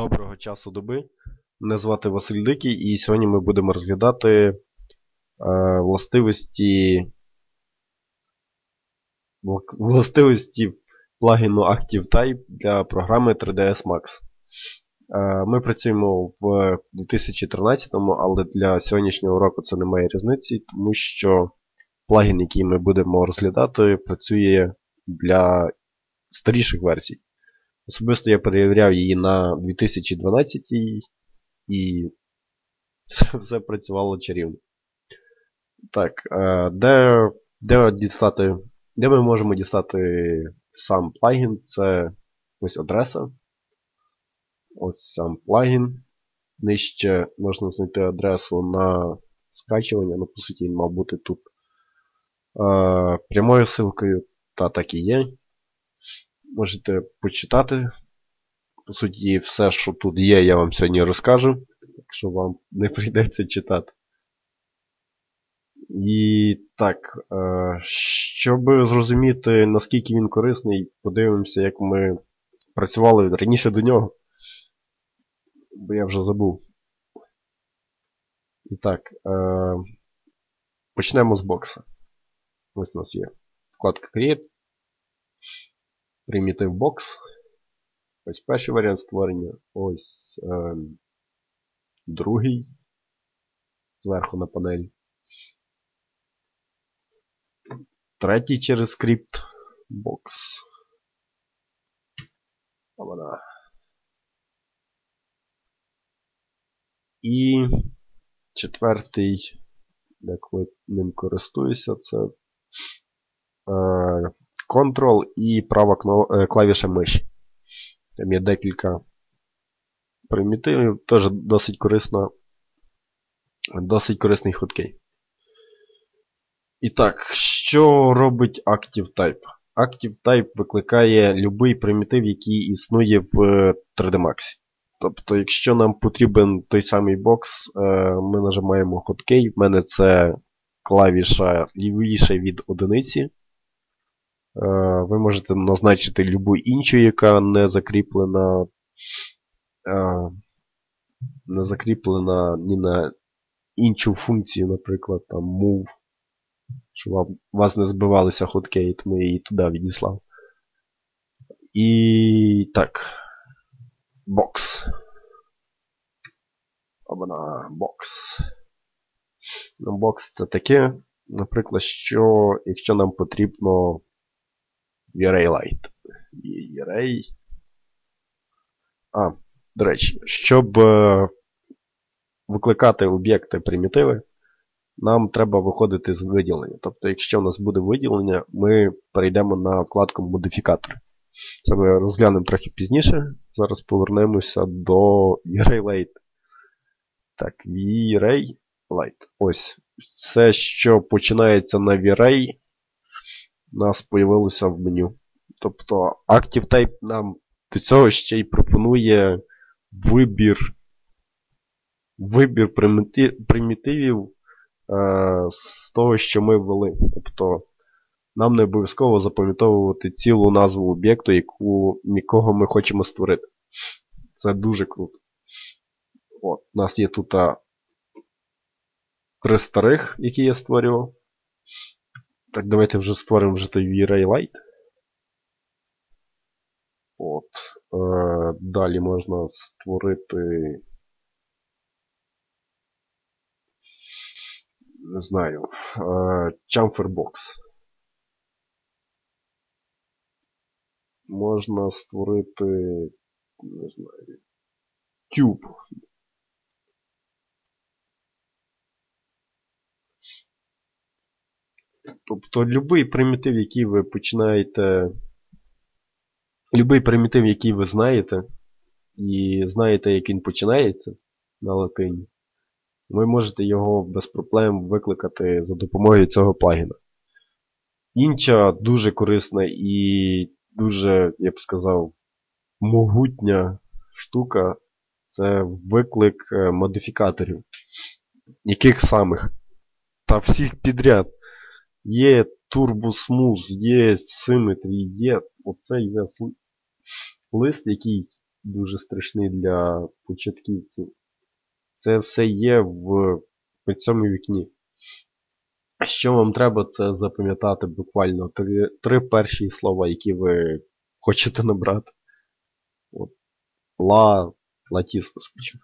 Доброго часу доби. Мене звати Василь Дикий, і сьогодні ми будемо розглядати е, властивості властивості плагіну ActiveType для програми 3ds Max. Е, ми працюємо в 2013-му, але для сьогоднішнього року це не має різниці, тому що плагін, який ми будемо розглядати, працює для старіших версій. Особисто я перевіряв її на 2012 і все, працювало чарівно. Так, е, де де дістати, де ми можемо дістати сам плагін? Це ось адреса. Ось сам плагін. Нижче можна знайти адресу на скачування, ну, по суті, він мав бути тут. Е, прямою ссылкою, та так і є можете почитати. По суті, все, що тут є, я вам сьогодні розкажу, якщо вам не прийдеться читати. І так, е, щоб зрозуміти, наскільки він корисний, подивимося, як ми працювали раніше до нього. Бо я вже забув. І так, е, почнемо з бокса. Ось у нас є вкладка Create. Primitive Box. Ось перший варіант створення. Ось е, другий. Зверху на панелі. Третій через скрипт. Вона. І четвертий, як ви ним користуюся, це е, Ctrl і права е, клавіша миші. Там є декілька примітивів, теж досить корисна, досить корисний хоткей. І так, що робить ActiveType? ActiveType викликає будь-який примітив, який існує в 3D Max. Тобто, якщо нам потрібен той самий бокс, е, ми нажимаємо хоткей. В мене це клавіша лівіше від одиниці. Е, ви можете назначити любу іншу, яка не закріплена е, не закріплена ні на іншу функцію, наприклад, там move, щоб вам, вас не збивалися хоткеї, тому я її туди відіслав. І так. Бокс. Обана, бокс. Бокс це таке, наприклад, що якщо нам потрібно V-Ray Light. V-Ray. А, до речі, щоб е, викликати об'єкти примітиви, нам треба виходити з виділення. Тобто, якщо у нас буде виділення, ми перейдемо на вкладку модифікатори. Це ми розглянемо трохи пізніше. Зараз повернемося до V-Ray Light. Так, V-Ray Light. Ось. Все, що починається на V-Ray, нас появилося в меню. Тобто ActiveType нам до цього ще й пропонує вибір вибір примітивів е, з того, що ми ввели. Тобто нам не обов'язково запам'ятовувати цілу назву об'єкту, яку, якого ми хочемо створити. Це дуже круто. От, У нас є тут три старих, які я створював. Так, давайте вже створимо вже той V-Ray Light. От. Е, Далі можна створити. Не знаю. Е, Chamfer Box. Можна створити. Не знаю. Tube. Тобто будь-який примітив, який ви починаєте. Любий примітив, який ви знаєте, і знаєте, як він починається на латині, ви можете його без проблем викликати за допомогою цього плагіна. Інша дуже корисна і дуже, я б сказав, могутня штука це виклик е, модифікаторів. Яких самих? Та всіх підряд. Є турбосмуз, є симетрі, є оцей весь лист, який дуже страшний для початківців. Це все є в, цьому вікні. Що вам треба, це запам'ятати буквально три, три перші слова, які ви хочете набрати. От. Ла, латіс вискочив.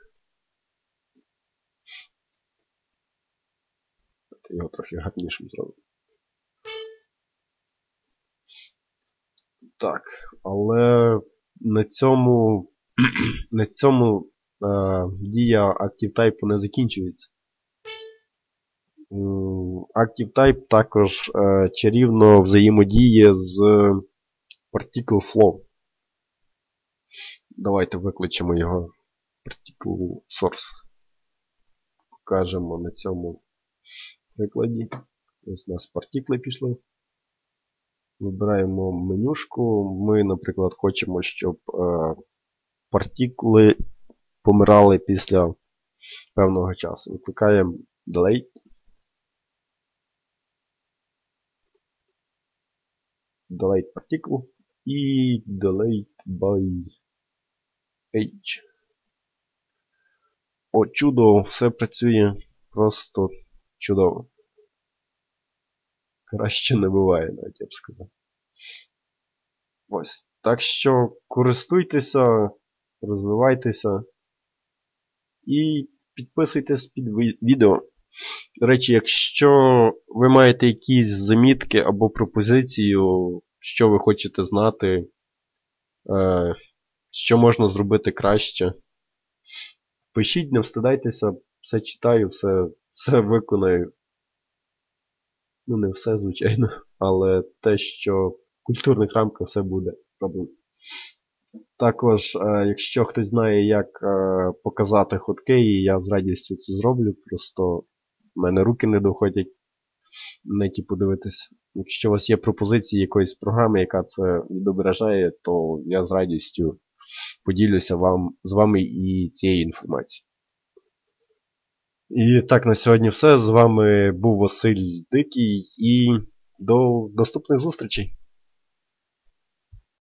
Його трохи гарнішим зробимо. Так, але на цьому на цьому е, дія ActiveType не закінчується. ActiveType також е, чарівно взаємодіє з Particle Flow. Давайте викличемо його Particle Source. Покажемо на цьому прикладі. Ось у нас партикли пішли. Вибираємо менюшку. Ми, наприклад, хочемо, щоб е, партикли помирали після певного часу. Викликаємо Delay. Delete particle і delete by age. О, чудо, все працює просто чудово. Краще не буває, навіть я б сказав. Ось. Так що користуйтеся, розвивайтеся і підписуйтесь під відео. До речі, якщо ви маєте якісь замітки або пропозицію, що ви хочете знати, е, що можна зробити краще, пишіть, не встидайтеся, все читаю, все, все виконаю. Ну, не все, звичайно, але те, що в культурних рамках все буде роблено. Також, е, якщо хтось знає, як е, показати ходки, я з радістю це зроблю, просто в мене руки не доходять на неті подивитися. Якщо у вас є пропозиції якоїсь програми, яка це відображає, то я з радістю поділюся вам, з вами і цією інформацією. І так, на сьогодні все. З вами був Василь Дикий і до наступних зустрічей.